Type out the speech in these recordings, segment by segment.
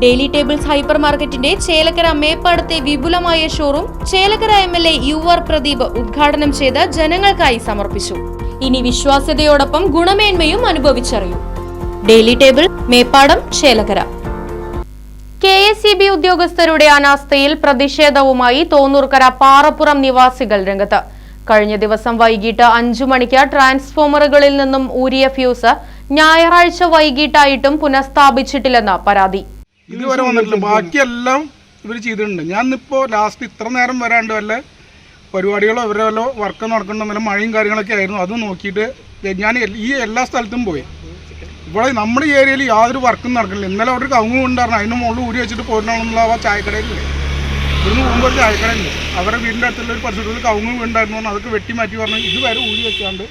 Daily tables hyper മാർക്കറ്റിന്റെ ചേലക്കര മേപ്പാടത്തെ വിപുലമായ showroom Chelakkara M L A U R Pradeep ഉദ്ഘാടനം ചെയ്ത് ജനങ്ങൾക്കായി സമർപ്പിച്ചു. ഇനി വിശ്വാസ്യതയോടൊപ്പം ഗുണമേന്മയും അനുഭവിച്ചറിയൂ. Daily table Meppadam Chelakkara. K S E B ഉദ്യോഗസ്ഥരുടെ അനാസ്ഥയിൽ പ്രതിഷേധവുമായി തോന്നൂർക്കര പാറപ്പുറം നിവാസികൾ രംഗത്ത്. കഴിഞ്ഞ ദിവസം വൈകിട്ട് അഞ്ചു മണിക്ക് ട്രാൻസ്ഫോമറുകളിൽ നിന്നും ഊരിയ ഫ്യൂസ് ഞായറാഴ്ച വൈകിട്ടായിട്ടും പുനഃസ്ഥാപിച്ചിട്ടില്ലെന്ന് പരാതി. ഇതുവരെ വന്നിട്ടില്ല. ബാക്കിയെല്ലാം ഇവർ ചെയ്തിട്ടുണ്ട്. ഞാൻ ഇന്നിപ്പോ ലാസ്റ്റ് ഇത്ര നേരം വരാണ്ട് വല്ല പരിപാടികളോ അവരെ വല്ല വർക്ക് നടക്കണമെന്നല്ല മഴയും കാര്യങ്ങളൊക്കെ ആയിരുന്നു. അത് നോക്കിയിട്ട് ഞാൻ ഈ എല്ലാ സ്ഥലത്തും പോയി. ഇവിടെ നമ്മുടെ ഏരിയയിൽ യാതൊരു വർക്കും നടക്കുന്നില്ല ഇന്നലെ അവിടെ ഒരു കവുങ്ങ് ഉണ്ടായിരുന്നു അതിന് മുകളിൽ ഊരി വെച്ചിട്ട് പോരണമെന്നുള്ള ആ ചായക്കടയിലില്ലേ? ഇവിടുന്ന് പോകുമ്പോൾ ഒരു ചായക്കടയില്ല? അവരുടെ വീടിന്റെ അടുത്തുള്ള ഒരു പരിസരത്തിൽ കവുങ്ങ് വീണ്ടായിരുന്നു പറഞ്ഞു അതൊക്കെ വെട്ടി മാറ്റി പറഞ്ഞു. ഇതുവരെ ഊരി വെക്കാണ്ട്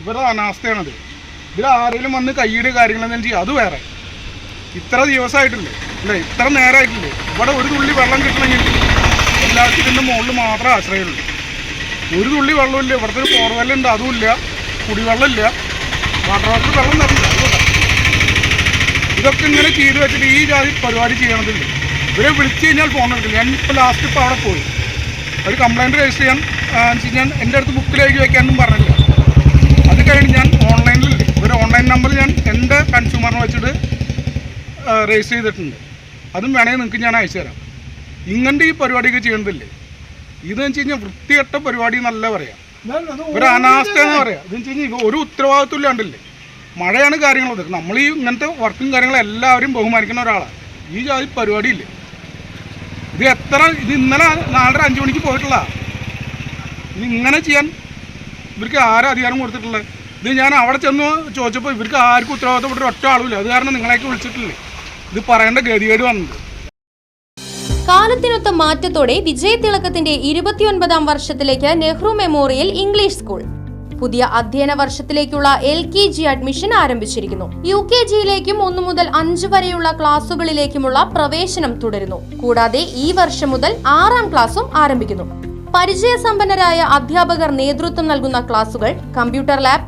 ഇവരുടെ അനാസ്ഥയാണത്. ഇതിൽ ആരെങ്കിലും വന്ന് കൈയുടെ കാര്യങ്ങളെന്തെങ്കിലും ചെയ്യും. അത് വേറെ. ഇത്ര ദിവസമായിട്ടില്ലേ? അല്ലേ ഇത്ര നേരമായിട്ടില്ലേ ഇവിടെ ഒരു തുള്ളി വെള്ളം കിട്ടണമെങ്കിൽ എല്ലാവർക്കും ഇതിന്റെ മുകളിൽ മാത്രമേ ആശ്രയമുള്ളൂ. ഒരു തുള്ളി വെള്ളമില്ല ഇവിടുത്തെ ഒരു പോർവെല്ലുണ്ട് അതുമില്ല കുടിവെള്ളമില്ല. വാട്ടർ വാട്ടർ വെള്ളം തരില്ല ഇതൊക്കെ ഇങ്ങനെ ചെയ്ത് വെച്ചിട്ട് ഈ ജാതി പരിപാടി ചെയ്യണതില്ല? ഇവരെ വിളിച്ചു കഴിഞ്ഞാൽ ഫോൺ എടുക്കില്ല. ഞാൻ ഇപ്പോൾ ലാസ്റ്റ് ഇപ്പോൾ അവിടെ പോയി. ഒരു കംപ്ലയിന്റ് രജിസ്റ്റർ ചെയ്യാൻ കഴിഞ്ഞാൽ എന്റെ അടുത്ത് ബുക്കിലേക്ക് വയ്ക്കാനൊന്നും പറഞ്ഞില്ല. അത് കഴിഞ്ഞ് ഞാൻ ഓൺലൈനിൽ ഒരു ഓൺലൈൻ നമ്പർ ഞാൻ എന്റെ കൺസ്യൂമറിനെ വെച്ചിട്ട് രജിസ്റ്റർ ചെയ്തിട്ടുണ്ട്. അതും വേണമെങ്കിൽ നിങ്ങൾക്ക് ഞാൻ അയച്ചു തരാം. ഇങ്ങനത്തെ ഈ പരിപാടിയൊക്കെ ചെയ്യേണ്ടതില്ലേ ഇതെന്ന് വെച്ച് കഴിഞ്ഞാൽ വൃത്തികെട്ട പരിപാടി എന്നല്ല പറയാം. ഒരു അനാസ്ഥ എന്ന് പറയാം. ഇതെന്ന് വെച്ച് കഴിഞ്ഞാൽ ഒരു ഉത്തരവാദിത്വം ഇല്ലാണ്ടില്ലേ? മഴയാണ് കാര്യങ്ങളൊക്കെ നമ്മൾ ഈ ഇങ്ങനത്തെ വർക്കും കാര്യങ്ങളും എല്ലാവരും ബഹുമാനിക്കുന്ന ഒരാളാണ് ഈ ജാതി പരിപാടി ഇല്ലേ? ഇത് എത്ര ഇത് ഇന്നലെ നാലര അഞ്ച് മണിക്ക് പോയിട്ടുള്ള ഇത് ഇങ്ങനെ ചെയ്യാൻ ഇവർക്ക് ആരും അധികാരം കൊടുത്തിട്ടുള്ളത് ഇത് ഞാൻ അവിടെ ചെന്ന് ചോദിച്ചപ്പോൾ ഇവർക്ക് ആർക്കും ഉത്തരവാദിത്തപ്പെട്ട ഒറ്റ ആളുമില്ല അത് കാരണം നിങ്ങളെയൊക്കെ വിളിച്ചിട്ടില്ലേ? ഇത് പറയേണ്ട ഗതികേട് വന്നത് കാലത്തിനൊത്ത മാറ്റത്തോടെ വിജയതിളക്കത്തിന്റെ ഇരുപത്തിയൊൻപതാം വർഷത്തിലേക്ക് നെഹ്റു മെമ്മോറിയൽ ഇംഗ്ലീഷ് സ്കൂൾ. പുതിയ അധ്യയന വർഷത്തിലേക്കുള്ള എൽ കെ ജി അഡ്മിഷൻ ആരംഭിച്ചിരിക്കുന്നു. യു കെ ജിയിലേക്കും ഒന്നു മുതൽ അഞ്ച് വരെയുള്ള ക്ലാസുകളിലേക്കുമുള്ള പ്രവേശനം തുടരുന്നു. കൂടാതെ ഈ വർഷം മുതൽ ആറാം ക്ലാസും ആരംഭിക്കുന്നു. പരിചയസമ്പന്നരായ അധ്യാപകർ നേതൃത്വം നൽകുന്ന ക്ലാസുകൾ കമ്പ്യൂട്ടർ ലാബ്